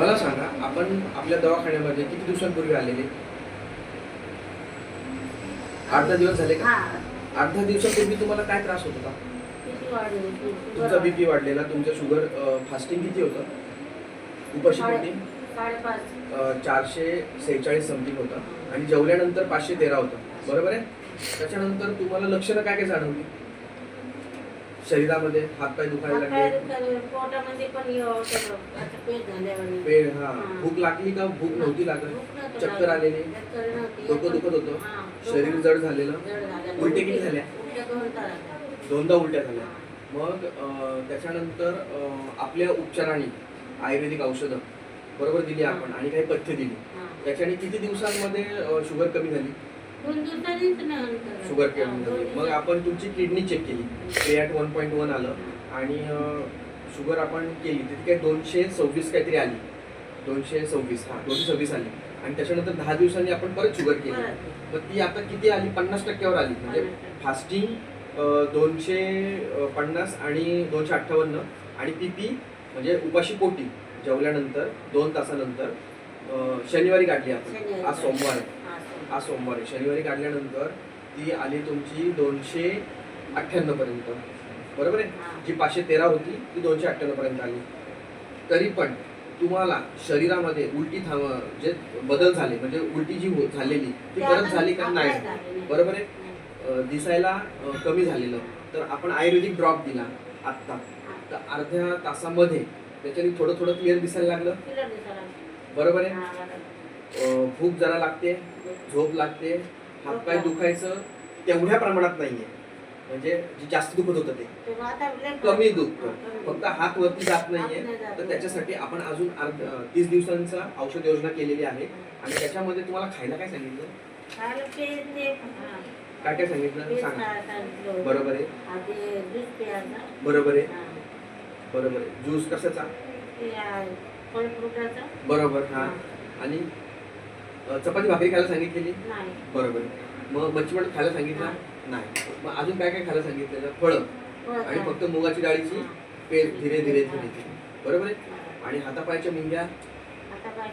मला सांगा आपण आपल्या दवाखान्यामध्ये किती दिवसांपूर्वी आलेले? आठ दहा दिवस झाले का? आठ दहा दिवसापूर्वी तुम्हाला काय त्रास होत होता? तुमचा बीपी वाढलेला तुमचं शुगर फास्टिंग किती होतं? उपाशी चारशे सेहेचाळीस समथिंग होतं. आणि जेवल्यानंतर पाचशे तेरा होतं. बरोबर आहे? त्याच्यानंतर तुम्हाला लक्षणं काय काय जाणवली? शरीरामध्ये हातपाय दुखायला लागले. पोटामध्ये पण हे. भूक लागली का? भूक नव्हती लागत. चक्कर. आलेली. डोकं दुखत होतं. शरीर जड झालेलं. उलटे किती झाल्या? दोनदा उलट्या झाल्या. मग त्याच्यानंतर आपल्या उपचाराने आयुर्वेदिक औषधं बरोबर दिली आपण आणि काही पथ्य दिली. त्याच्याने किती दिवसांमध्ये शुगर कमी झाली? दोन दिवसांनीच. शुगर दोन झाली मग दिवसांनी. आपण तुमची किडनी चेक केली. क्रिएट वन पॉईंट वन आलं. आणि शुगर आपण केली. तिथे काय दोनशे सव्वीस काहीतरी आली. दोनशे सव्वीस. हा दोनशे सव्वीस आली. आणि त्याच्यानंतर दहा दिवसांनी आपण परत शुगर केली. परत. मग ती आता किती आली? पन्नास टक्क्यावर आली. म्हणजे फास्टिंग दोनशे अ, पन्नास आणि दोनशे अठ्ठावन्न. आणि पी पी म्हणजे उपाशी पोटी. जेवल्यानंतर दोन तासानंतर अ, शनिवारी काढली आपण. शनिवारी आज सोमवार आहे सोमवार. आज सोमवार शनिवारी काढल्यानंतर ती आली तुमची दोनशे अठ्ठ्याण्णव पर्यंत. बरोबर आहे. जी पाचशे तेरा होती ती दोनशे अठ्ठ्याण्णव पर्यंत आली. तरी पण तुम्हाला शरीरामध्ये उलटी थांब जे बदल झाले म्हणजे उलटी जी हो- झालेली ती परत झाली का नाही. बरोबर आहे? दिसायला कमी झालेलं. तर आपण आयुर्वेदिक ड्रॉप दिला आत्ता. तर अर्ध्या तासामध्ये त्याच्याने थोडं थोडं क्लिअर दिसायला लागलं. बरोबर आहे? भूक जरा लागते झोप लागते हातपाय दुखायचं तेवढ्या प्रमाणात नाहीये. म्हणजे जे जास्त दुखत होतं ते. कमी हा, दुखतं फक्त हात वरती जात हात नाहीये. तर त्याच्यासाठी आपण अजून अर्ध तीस दिवसांचा औषध योजना केलेली आहे. आणि त्याच्यामध्ये तुम्हाला खायला काय सांगितलं? हा, काय काय सांगितलं? सांगा. होतं. बरोबर आहे. हा. बरोबर आहे. हा. बरोबर आहे. ज्यूस कशाचा? बरोबर हा. आणि चपाती भाकरी खायला सांगितलेली? नाही. बरोबर. मग मच्छी मटण खायला सांगितलं? नाही. मग अजून काय काय खायला सांगितलेलं? फळं. आणि. फक्त मुगाची डाळीची. पेस्ट धीरे धीरे धीरे बरोबर आहे. आणि हातापायच्या मुंग्या? आता काय